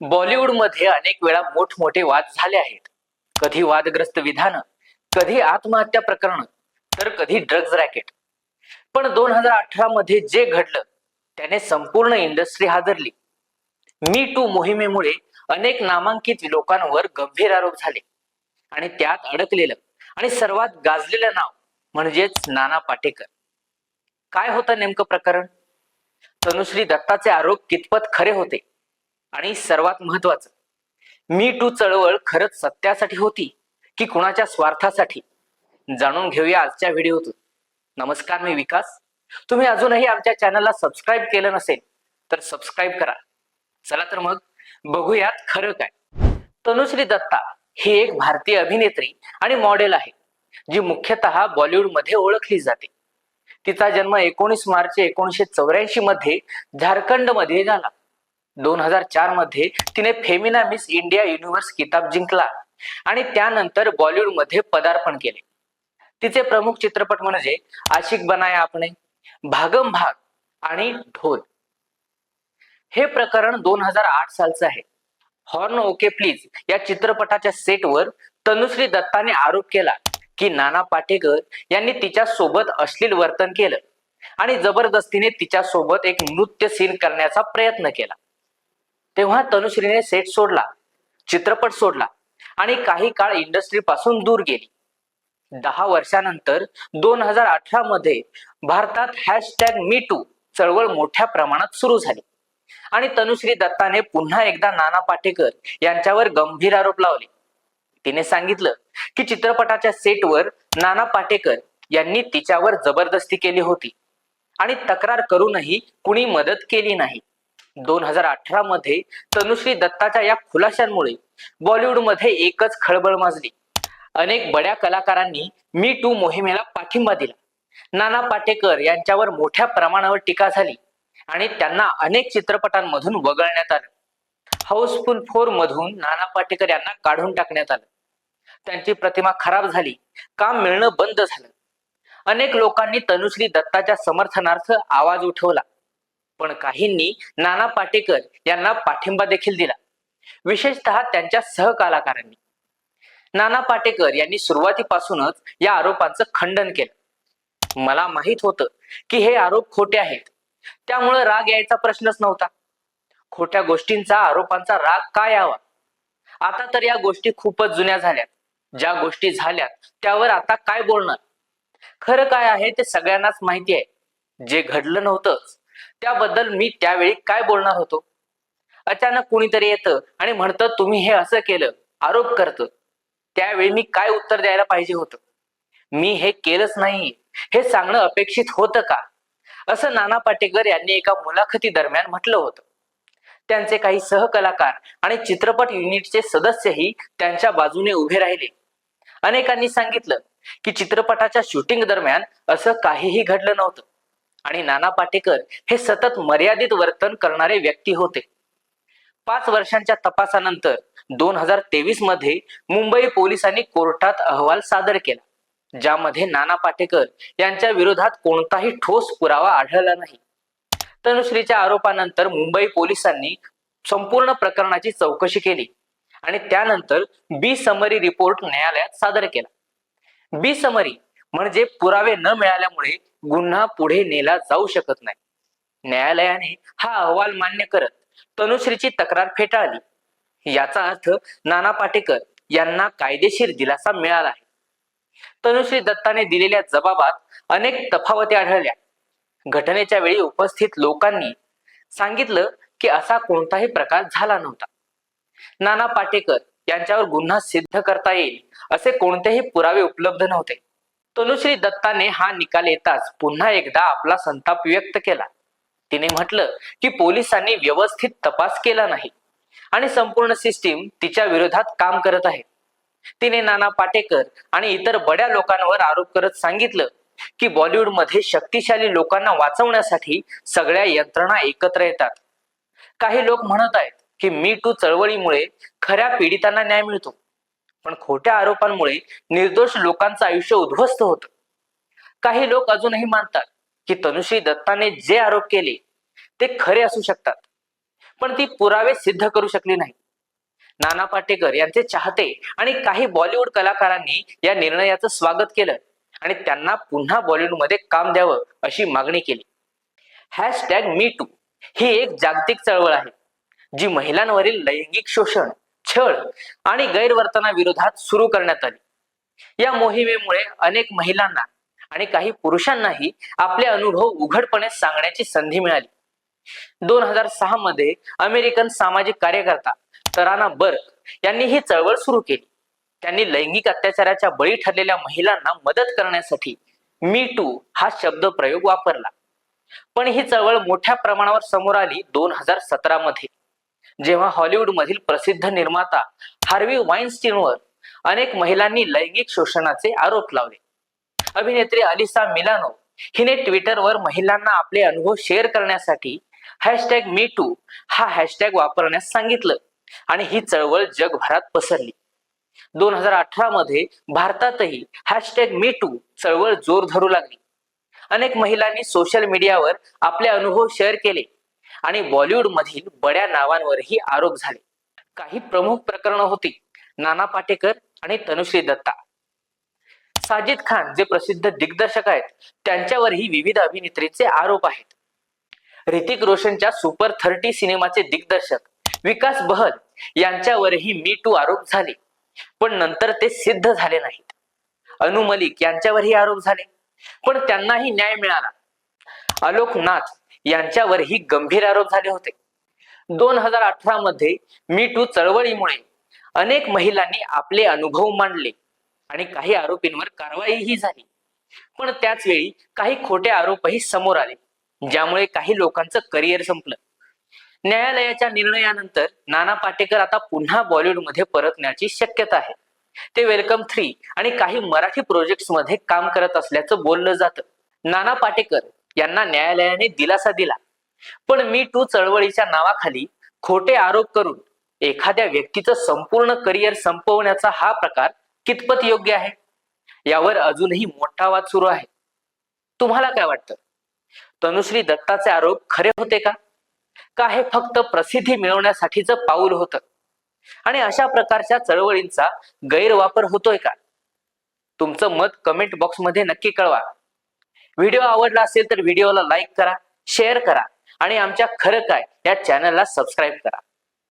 बॉलिवूडमध्ये अनेक वेळा मोठमोठे वाद झाले आहेत. कधी वादग्रस्त विधान कधी आत्महत्या प्रकरण तर कधी ड्रग्ज रॅकेट पण दोन हजार अठरा मध्ये जे घडलं त्याने संपूर्ण इंडस्ट्री हादरली. मी टू मोहिमेमुळे अनेक नामांकित लोकांवर गंभीर आरोप झाले. आणि त्यात अडकलेलं आणि सर्वात गाजलेलं नाव म्हणजेच नाना पाटेकर. काय होतं नेमकं प्रकरण? तनुश्री दत्ताचे आरोप कितपत खरे होते? आणि सर्वात महत्वाचं मी टू चळवळ खरंच सत्यासाठी होती की कुणाच्या स्वार्थासाठी? जाणून घेऊया आजच्या व्हिडिओतून. नमस्कार मी विकास. तुम्ही अजूनही आमच्या चॅनलला सबस्क्राईब केलं नसेल तर सबस्क्राईब करा. चला तर मग बघूयात खरं काय. तनुश्री दत्ता ही एक भारतीय अभिनेत्री आणि मॉडेल आहे जी मुख्यतः बॉलिवूडमध्ये ओळखली जाते. तिचा जन्म एकोणीस मार्च एकोणीसशे चौऱ्याऐंशी मध्ये झारखंडमध्ये झाला. दोन हजार चारमध्ये तिने फेमिना मिस इंडिया युनिव्हर्स किताब जिंकला आणि त्यानंतर बॉलिवूडमध्ये पदार्पण केले. तिचे प्रमुख चित्रपट म्हणजे आशिक बनाया आपणे भागम भाग आणि ढोल. हे प्रकरण दोन हजार आठ सालचं आहे. हॉर्न ओके प्लीज या चित्रपटाच्या सेटवर तनुश्री दत्ताने आरोप केला की नाना पाटेकर यांनी तिच्या सोबत अश्लील वर्तन केलं आणि जबरदस्तीने तिच्या सोबत एक नृत्य सीन करण्याचा प्रयत्न केला. तेव्हा तनुश्रीने सेट सोडला चित्रपट सोडला आणि काही काळ इंडस्ट्री पासून दूर गेली. दहा वर्षानंतर दोन हजार अठरा मध्ये भारतात हॅशटॅग मी टू चळवळ मोठ्या प्रमाणात सुरू झाली. आणि तनुश्री दत्ताने पुन्हा एकदा नाना पाटेकर यांच्यावर गंभीर आरोप लावले. तिने सांगितलं की चित्रपटाच्या सेटवर नाना पाटेकर यांनी तिच्यावर जबरदस्ती केली होती आणि तक्रार करूनही कुणी मदत केली नाही. दोन हजार अठरा मध्ये तनुश्री दत्ताच्या या खुलाशांमुळे बॉलिवूडमध्ये एकच खळबळ माजली. अनेक बड्या कलाकारांनी मी टू मोहिमेला पाठिंबा दिला. नाना पाटेकर यांच्यावर मोठ्या प्रमाणावर टीका झाली आणि त्यांना अनेक चित्रपटांमधून वगळण्यात आलं. हाऊसफुल फोर मधून नाना पाटेकर यांना काढून टाकण्यात आलं. त्यांची प्रतिमा खराब झाली काम मिळणं बंद झालं. अनेक लोकांनी तनुश्री दत्ताच्या समर्थनार्थ आवाज उठवला. पण काहींनी नाना पाटेकर यांना पाठिंबा देखील दिला. विशेषतः त्यांच्या सहकलाकारांनी. नाना पाटेकर यांनी सुरुवातीपासूनच या आरोपांचं खंडन केलं. मला माहीत होतं की हे आरोप खोटे आहेत. त्यामुळे राग यायचा प्रश्नच नव्हता. खोट्या गोष्टींचा आरोपांचा राग काय यावा? आता तर या गोष्टी खूपच जुन्या झाल्यात. ज्या गोष्टी झाल्यात त्यावर आता काय बोलणार? खरं काय आहे ते सगळ्यांनाच माहिती आहे. जे घडलं नव्हतंच त्याबद्दल मी त्यावेळी काय बोलणार होतो? अचानक कुणीतरी येतं आणि म्हणतं तुम्ही हे असं केलं आरोप करतं. त्यावेळी मी काय उत्तर द्यायला पाहिजे होतं? मी हे केलंच नाही. हे सांगणं अपेक्षित होतं का? असं नाना पाटेकर यांनी एका मुलाखती दरम्यान म्हटलं होतं. त्यांचे काही सहकलाकार आणि चित्रपट युनिटचे सदस्यही त्यांच्या बाजूने उभे राहिले. अनेकांनी सांगितलं की चित्रपटाच्या शूटिंग दरम्यान असं काहीही घडलं नव्हतं. आणि नाना पाटेकर हे सतत मर्यादित वर्तन करणारे व्यक्ती होते. पाच वर्षांच्या तपासानंतर दोन हजार तेवीसमध्ये मुंबई पोलिसांनी कोर्टात अहवाल सादर केला ज्यामध्ये नाना पाटेकर यांच्या विरोधात कोणताही ठोस पुरावा आढळला नाही. तनुश्रीच्या आरोपानंतर मुंबई पोलिसांनी संपूर्ण प्रकरणाची चौकशी केली आणि त्यानंतर बी समरी रिपोर्ट न्यायालयात सादर केला. बी समरी म्हणजे पुरावे न मिळाल्यामुळे गुन्हा पुढे नेला जाऊ शकत नाही. न्यायालयाने हा अहवाल मान्य करत तनुश्रीची तक्रार फेटाळली. याचा अर्थ नाना पाटेकर यांना कायदेशीर दिलासा मिळाला आहे. तनुश्री दत्ताने दिलेल्या जबाबात अनेक तफावती आढळल्या. घटनेच्या वेळी उपस्थित लोकांनी सांगितलं की असा कोणताही प्रकार झाला नव्हता. नाना पाटेकर यांच्यावर गुन्हा सिद्ध करता येईल असे कोणतेही पुरावे उपलब्ध नव्हते. तनुश्री दत्ताने हा निकाल येताच पुन्हा एकदा आपला संताप व्यक्त केला. तिने म्हटलं की पोलिसांनी व्यवस्थित तपास केला नाही आणि संपूर्ण सिस्टीम तिच्या विरोधात काम करत आहे. तिने नाना पाटेकर आणि इतर बड्या लोकांवर आरोप करत सांगितलं की बॉलिवूडमध्ये शक्तिशाली लोकांना वाचवण्यासाठी सगळ्या यंत्रणा एकत्र येतात. काही लोक म्हणत आहेत की मी टू चळवळीमुळे खऱ्या पीडितांना न्याय मिळतो. पण खोट्या आरोपांमुळे निर्दोष लोकांचं आयुष्य उद्ध्वस्त होतं. काही लोक अजूनही मानतात की तनुश्री दत्ताने जे आरोप केले ते खरे असू शकतात. पण ती पुरावे सिद्ध करू शकली नाही. नाना पाटेकर यांचे चाहते आणि काही बॉलिवूड कलाकारांनी या निर्णयाचं स्वागत केलं आणि त्यांना पुन्हा बॉलिवूडमध्ये काम द्यावं अशी मागणी केली. हॅशटॅग मी टू ही एक जागतिक चळवळ आहे जी महिलांवरील लैंगिक शोषण छळ आणि गैरवर्तनाविरोधात सुरू करण्यात आली. या मोहिमेमुळे अनेक महिलांना आणि काही पुरुषांनाही आपले अनुभव उघडपणे सांगण्याची संधी मिळाली. दोन हजार सहा मध्ये अमेरिकन सामाजिक कार्यकर्ता तराना बर्क यांनी ही चळवळ सुरू केली. त्यांनी लैंगिक अत्याचाराच्या बळी ठरलेल्या महिलांना मदत करण्यासाठी मी टू हा शब्द प्रयोग वापरला. पण ही चळवळ मोठ्या प्रमाणावर समोर आली दोन हजार सतरा मध्ये. जेव्हा हॉलिवूड मधील प्रसिद्ध निर्माता हार्वी वाईन्स्टीनवर अनेक महिलांनी लैंगिक शोषणाचे आरोप लावले. अभिनेत्री अलिसा मिलानो हिने ट्विटरवर महिलांना आपले अनुभव शेअर करण्यासाठी हॅशटॅग मी टू हा हॅशटॅग वापरण्यास सांगितलं आणि ही चळवळ जगभरात पसरली. दोन हजार अठरा मध्ये भारतातही हॅशटॅग मी टू चळवळ जोर धरू लागली. अनेक महिलांनी सोशल मीडियावर आपले अनुभव शेअर केले. आणि बॉलिवूडमधील बड्या नावांवरही आरोप झाले. काही प्रमुख प्रकरणं होती नाना पाटेकर आणि तनुश्री दत्ता. साजिद खान जे प्रसिद्ध दिग्दर्शक आहेत त्यांच्यावरही विविध अभिनेत्रीचे आरोप आहेत. ऋतिक रोशनच्या सुपर थर्टी सिनेमाचे दिग्दर्शक विकास बहल यांच्यावरही मी टू आरोप झाले पण नंतर ते सिद्ध झाले नाहीत. अनु मलिक यांच्यावरही आरोप झाले पण त्यांनाही न्याय मिळाला. आलोक नाथ यांच्यावरही गंभीर आरोप झाले होते. दोन हजार अठरा मध्ये मी टू चळवळीमुळे अनेक महिलांनी आपले अनुभव मांडले आणि काही आरोपींवर कारवाईही झाली. पण त्याच वेळी काही खोटे आरोपही समोर आले ज्यामुळे काही लोकांचं करिअर संपलं. न्यायालयाच्या निर्णयानंतर नाना पाटेकर आता पुन्हा बॉलिवूडमध्ये परतण्याची शक्यता आहे. ते वेलकम थ्री आणि काही मराठी प्रोजेक्ट्समध्ये काम करत असल्याचं बोललं जातं. नाना पाटेकर यांना न्यायालयाने दिलासा दिला. पण मी टू चळवळीच्या नावाखाली खोटे आरोप करून एखाद्या व्यक्तीचं संपूर्ण करिअर संपवण्याचा हा प्रकार कितपत योग्य आहे? यावर अजूनही मोठा वाद सुरू आहे. तुम्हाला काय वाटतं? तनुश्री दत्ताचे आरोप खरे होते का? का हे फक्त प्रसिद्धी मिळवण्यासाठीचं पाऊल होतं? आणि अशा प्रकारच्या चळवळींचा गैरवापर होतोय का? तुमचं मत कमेंट बॉक्समध्ये नक्की कळवा. व्हिडिओ आवडला असेल तर व्हिडिओला लाईक करा शेअर करा आणि आमच्या खरं काय या चॅनलला सबस्क्राईब करा.